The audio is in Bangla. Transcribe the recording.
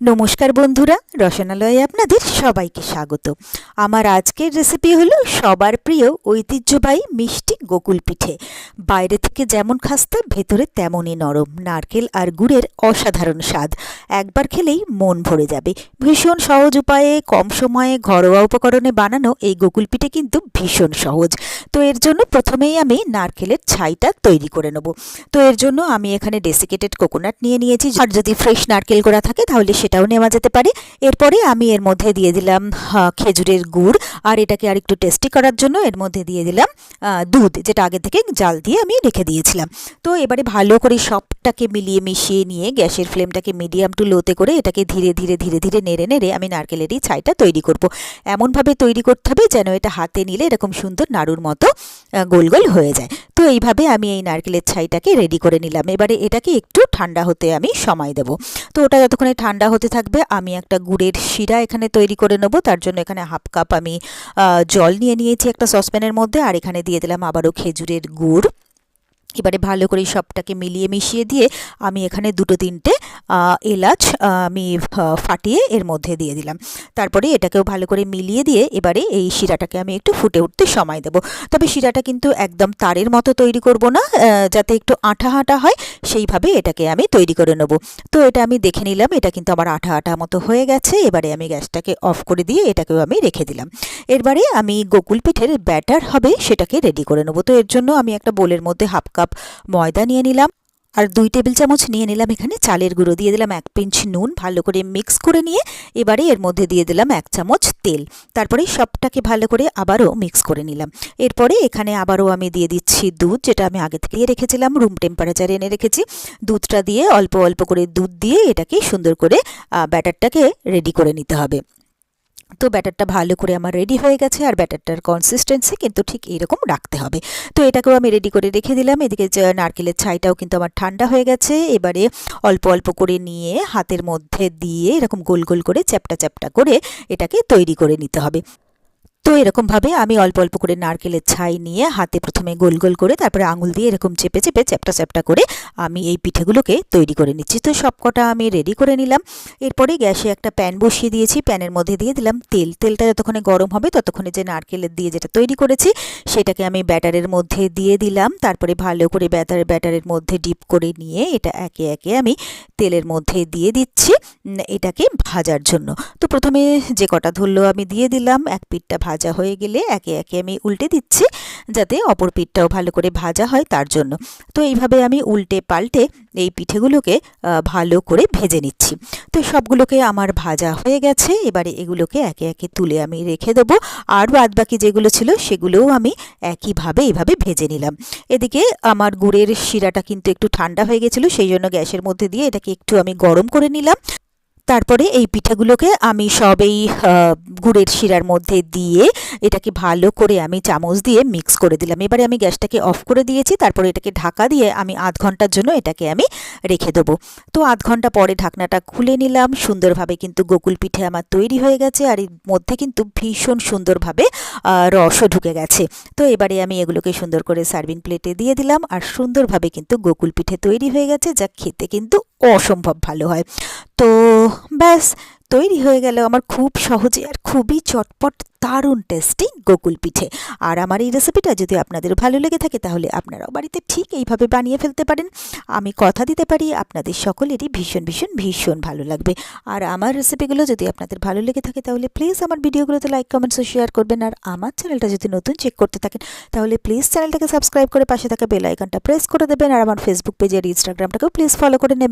নমস্কার বন্ধুরা রসনালয়ে আপনাদের সবাইকে স্বাগত। আমার আজকের রেসিপি হলো সবার প্রিয় ঐতিহ্যবাহী মিষ্টি গোকুল পিঠে। বাইরে থেকে যেমন খাস্তা, ভেতরে তেমনই নরম। নারকেল আর গুড়ের অসাধারণ স্বাদ। একবার খেলেই মন ভরে যাবে। ভীষণ সহজ উপায়ে, কম সময়ে ঘরোয়া উপকরণে বানানো এই গোকুল পিঠে কিন্তু ভীষণ সহজ। তো এর জন্য প্রথমেই আমি নারকেলের ছাইটা তৈরি করে নেব। তো এর জন্য আমি এখানে ডেসিকেটেড কোকোনাট নিয়ে নিয়েছি। আর যদি ফ্রেশ নারকেল গোড়া থাকে, তাহলে সেটাও নেওয়া যেতে পারে। এরপরে আমি এর মধ্যে দিয়ে দিলাম খেজুরের গুড়। আর এটাকে আর একটু টেস্টি করার জন্য এর মধ্যে দিয়ে দিলাম দুধ। যেটা আগে থেকে জাল দিয়ে আমি রেখে দিয়েছিলাম। তো এবারে ভালো করে সবটাকে মিলিয়ে মিশিয়ে নিয়ে গ্যাসের ফ্লেমটাকে মিডিয়াম টু লোতে করে এটাকে ধীরে ধীরে ধীরে ধীরে, নেড়ে নেড়ে আমি নারকেলেরই ছাইটা তৈরি করব। এমনভাবে তৈরি করতে হবে যেন এটা হাতে নিলে এরকম সুন্দর নাড়ুর মতো গোল গোল হয়ে যায়। তো এইভাবে আমি এই নারকেলের ছাইটাকে রেডি করে নিলাম। এবারে এটাকে একটু ঠান্ডা হতে আমি সময় দেব। তো ওটা যতক্ষণে ঠান্ডা হতে থাকবে, আমি একটা গুড়ের শিরা এখানে তৈরি করে নেব। তার জন্য এখানে হাফ কাপ আমি জল নিয়ে নিয়েছি একটা সসপ্যানের মধ্যে। আর এখানে দিয়ে দিলাম আবারও খেজুরের গুড় এবারে ভালো করে সবটাকে মিলিয়ে মিশিয়ে দিয়ে আমি এখানে দুটো তিনটে এলাচ আমি ফাটিয়ে এর মধ্যে দিয়ে দিলাম। তারপরে এটাকেও ভালো করে মিলিয়ে দিয়ে এবারে এই শিরাটাকে আমি একটু ফুটে উঠতে সময় দেব। তবে শিরাটা কিন্তু একদম তারের মতো তৈরি করব না যাতে একটু আঠা আঠা হয়, সেইভাবে এটাকে আমি তৈরি করে নেব। তো এটা আমি দেখে নিলাম, এটা কিন্তু আমার আঠা আঠা মতো হয়ে গেছে, এবারে আমি গ্যাসটাকে অফ করে দিয়ে এটাকেও আমি রেখে দিলাম। এরবারে আমি গোকুল পিঠের ব্যাটার হবে, সেটাকে রেডি করে নেব। তো এর জন্য আমি একটা বোলের মধ্যে হাফ কাপ ময়দা নিয়ে নিলাম আর দুই টেবিল চামচ নিয়ে নিলাম এখানে চালের গুঁড়ো। দিয়ে দিলাম এক পিঞ্চ নুন, ভালো করে মিক্স করে নিয়ে এবারে এর মধ্যে দিয়ে দিলাম এক চামচ তেল। তারপরে সবটাকে ভালো করে আবারও মিক্স করে নিলাম। এরপরে এখানে আবারও আমি দিয়ে দিচ্ছি দুধ, যেটা আমি আগে থেকেই রেখেছিলাম, রুম টেম্পারেচারে এনে রেখেছি। দুধটা দিয়ে অল্প অল্প করে দুধ দিয়ে এটাকে সুন্দর করে ব্যাটারটাকে রেডি করে নিতে হবে। তো ব্যাটারটা ভালো করে আমার রেডি হয়ে গেছে আর ব্যাটারটার কনসিস্টেন্সি কিন্তু ঠিক এরকম রাখতে হবে। তো এটাকেও আমি রেডি করে রেখে দিলাম। এদিকে নারকেলের ছাইটাও কিন্তু আমার ঠান্ডা হয়ে গেছে। এবারে অল্প অল্প করে নিয়ে হাতের মধ্যে দিয়ে এরকম গোল গোল করে চ্যাপটা চ্যাপটা করে এটাকে তৈরি করে নিতে হবে। তো এরকমভাবে আমি অল্প অল্প করে নারকেলের ছাই নিয়ে হাতে প্রথমে গোল গোল করে তারপরে আঙুল দিয়ে এরকম চেপে চেপে চ্যাপটা চ্যাপটা করে আমি এই পিঠেগুলোকে তৈরি করে নিচ্ছি। তো সবকটা আমি রেডি করে নিলাম। এরপরে গ্যাসে একটা প্যান বসিয়ে দিয়েছি। প্যানের মধ্যে দিয়ে দিলাম তেল। তেলটা যতক্ষণে গরম হবে ততক্ষণে যে নারকেলের দিয়ে যেটা তৈরি করেছি সেটাকে আমি ব্যাটারের মধ্যে দিয়ে দিলাম। তারপরে ভালো করে ব্যাটার ব্যাটারের মধ্যে ডিপ করে নিয়ে এটা একে একে আমি তেলের মধ্যে দিয়ে দিচ্ছি। এটাকে ভাজার জন্য। তো প্রথমে যে কটা ধরলো আমি দিয়ে দিলাম, এক পিঠটা ভাজা হয়ে গেলে একে একে আমি উল্টে দিচ্ছি যাতে অপর পিঠটাও ভালো করে ভাজা হয় তার জন্য। তো এইভাবে আমি উল্টে পাল্টে এই পিঠেগুলোকে ভালো করে ভেজে নিচ্ছি। তো সবগুলোকে আমার ভাজা হয়ে গেছে। এবারে এগুলোকে একে একে তুলে আমি রেখে দেবো। আর বাদ বাকি যেগুলো ছিল সেগুলোও আমি একইভাবে এইভাবে ভেজে নিলাম। এদিকে আমার গুড়ের শিরাটা কিন্তু একটু ঠান্ডা হয়ে গেছিল, সেই জন্য গ্যাসের মধ্যে দিয়ে এটাকে একটু আমি গরম করে নিলাম। তারপরে এই পিঠাগুলোকে আমি সব এই গুড়ের শিরার মধ্যে দিয়ে এটাকে ভালো করে আমি চামচ দিয়ে মিক্স করে দিলাম। এবারে আমি গ্যাসটাকে অফ করে দিয়েছি, তারপরে এটাকে ঢাকা দিয়ে আমি আধ ঘণ্টার জন্য এটাকে আমি রেখে দেবো। তো আধ ঘণ্টা পরে ঢাকনাটা খুলে নিলাম, সুন্দরভাবে কিন্তু গোকুল পিঠে আমার তৈরি হয়ে গেছে আর এর মধ্যে কিন্তু ভীষণ সুন্দরভাবে রসও ঢুকে গেছে। তো এবারে আমি এগুলোকে সুন্দর করে সার্ভিং প্লেটে দিয়ে দিলাম আর সুন্দরভাবে কিন্তু গোকুল পিঠে তৈরি হয়ে গেছে, যা খেতে কিন্তু অসম্ভব ভালো হয়। তো ব্যাস, তৈরি হয়ে গেল আমার খুব সহজে আর খুবই চটপট দারুণ টেস্টি গোকুল পিঠে। আর আমার এই রেসিপিটা যদি আপনাদের ভালো লেগে থাকে তাহলে আপনারাও বাড়িতে ঠিক এইভাবে বানিয়ে ফেলতে পারেন। আমি কথা দিতে পারি, আপনাদের সকলেরই ভীষণ ভীষণ ভীষণ ভালো লাগবে। আর আমার রেসিপিগুলো যদি আপনাদের ভালো লেগে থাকে তাহলে প্লিজ আমার ভিডিওগুলোতে লাইক কমেন্টস ও শেয়ার করবেন। আর আমার চ্যানেলটা যদি নতুন চেক করতে থাকেন তাহলে প্লিজ চ্যানেলটাকে সাবস্ক্রাইব করে পাশে থাকা বেল আইকনটা প্রেস করে দেবেন। আর আমার ফেসবুক পেজ আর ইনস্টাগ্রামটাকেও প্লিজ ফলো করে নেবেন।